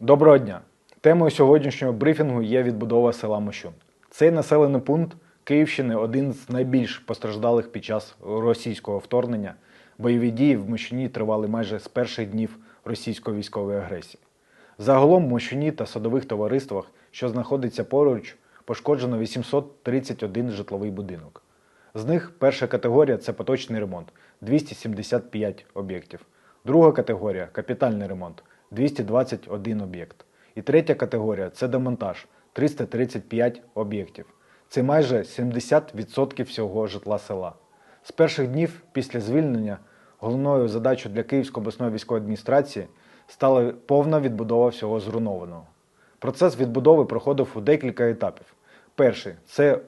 Доброго дня! Темою сьогоднішнього брифінгу є відбудова села Мощун. Цей населений пункт Київщини один з найбільш постраждалих під час російського вторгнення. Бойові дії в Мощуні тривали майже з перших днів російської військової агресії. Загалом в Мощуні та садових товариствах, що знаходиться поруч, пошкоджено 831 житловий будинок. З них перша категорія це поточний ремонт 275 об'єктів. Друга категорія капітальний ремонт 221 об'єкт. І третя категорія це демонтаж 335 об'єктів. Це майже 70% всього житла села. З перших днів після звільнення головною задачою для Київської обласної військової адміністрації стала повна відбудова всього зруйнованого. Процес відбудови проходив у декілька етапів. Перший це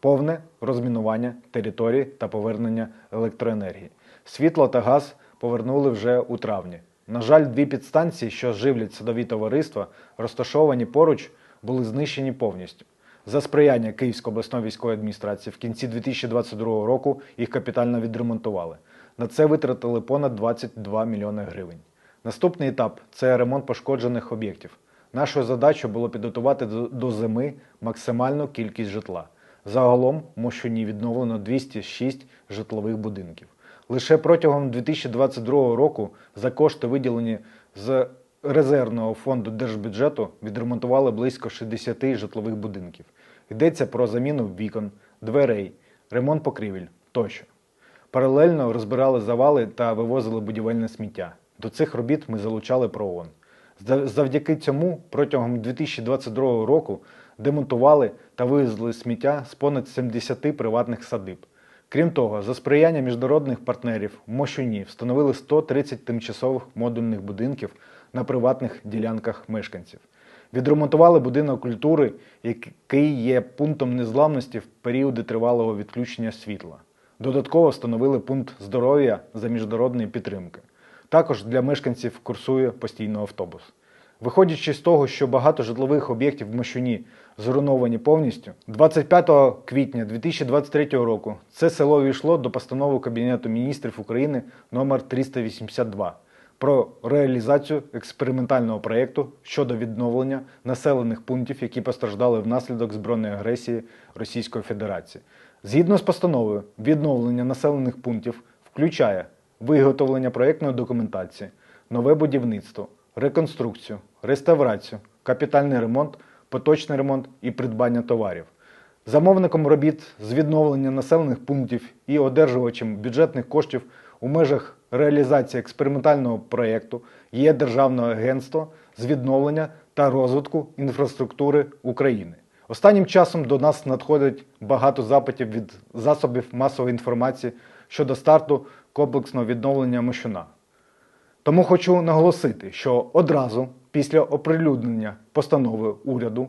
повне розмінування території та повернення електроенергії. Світло та газ повернули вже у травні. На жаль, дві підстанції, що живлять садові товариства, розташовані поруч, були знищені повністю. За сприяння Київської обласної військової адміністрації в кінці 2022 року їх капітально відремонтували. На це витратили понад 22 мільйони гривень. Наступний етап це ремонт пошкоджених об'єктів. Нашою задачою було підготувати до- зими максимальну кількість житла. Загалом в Мощуні відновлено 206 житлових будинків. Лише протягом 2022 року за кошти, виділені з резервного фонду держбюджету, відремонтували близько 60 житлових будинків. Йдеться про заміну вікон, дверей, ремонт покрівель тощо. Паралельно розбирали завали та вивозили будівельне сміття. До цих робіт ми залучали ПРООН. Зав- Завдяки цьому протягом 2022 року демонтували та вивезли сміття з понад 70 приватних садиб. Крім того, за сприяння міжнародних партнерів в Мощуні встановили 130 тимчасових модульних будинків на приватних ділянках мешканців. Відремонтували будинок культури, який є пунктом незламності в періоди тривалого відключення світла. Додатково встановили пункт здоров'я за міжнародної підтримки. Також для мешканців курсує постійно автобус. Виходячи з того, що багато житлових об'єктів в Мощуні зруйновані повністю, 25 квітня 2023 року це село увійшло до постанови Кабінету міністрів України номер 382 про реалізацію експериментального проєкту щодо відновлення населених пунктів, які постраждали внаслідок збройної агресії Російської Федерації. Згідно з постановою, відновлення населених пунктів включає виготовлення проєктної документації, нове будівництво, реконструкцію, реставрацію, капітальний ремонт, поточний ремонт і придбання товарів. Замовником робіт з відновлення населених пунктів і одержувачем бюджетних коштів у межах реалізації експериментального проєкту є Державне агентство з відновлення та розвитку інфраструктури України. Останнім часом до нас надходить багато запитів від засобів масової інформації щодо старту комплексного відновлення Мощуна. Тому хочу наголосити, що одразу після оприлюднення постанови уряду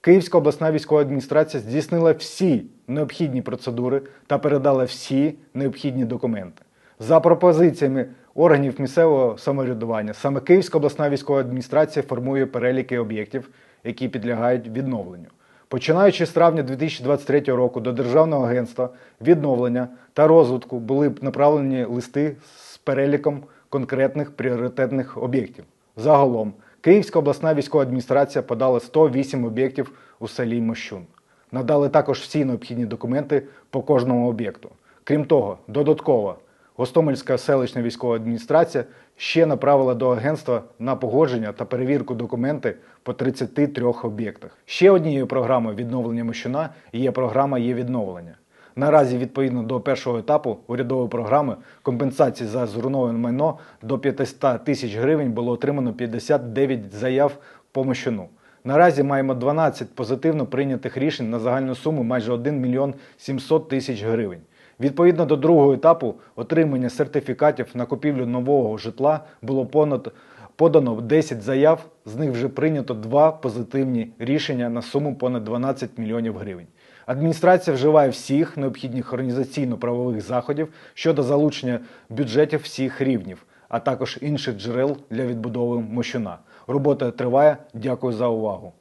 Київська обласна військова адміністрація здійснила всі необхідні процедури та передала всі необхідні документи. За пропозиціями органів місцевого самоврядування, саме Київська обласна військова адміністрація формує переліки об'єктів, які підлягають відновленню. Починаючи з травня 2023 року до Державного агентства відновлення та розвитку були направлені листи з переліком конкретних пріоритетних об'єктів. Загалом Київська обласна військова адміністрація подала 108 об'єктів у селі Мощун. Надали також всі необхідні документи по кожному об'єкту. Крім того, додатково Гостомельська селищна військова адміністрація ще направила до агентства на погодження та перевірку документи по 33 об'єктах. Ще однією програмою відновлення Мощуна є програма є відновлення. Наразі, відповідно до першого етапу урядової програми компенсації за зруйноване майно до 500 тисяч гривень було отримано 59 заяв по Мощуну. Наразі маємо 12 позитивно прийнятих рішень на загальну суму майже 1 мільйон 700 тисяч гривень. Відповідно до другого етапу отримання сертифікатів на купівлю нового житла було понад подано 10 заяв, з них вже прийнято два позитивні рішення на суму понад 12 мільйонів гривень. Адміністрація вживає всіх необхідних організаційно-правових заходів щодо залучення бюджетів всіх рівнів, а також інших джерел для відбудови Мощуна. Робота триває. Дякую за увагу.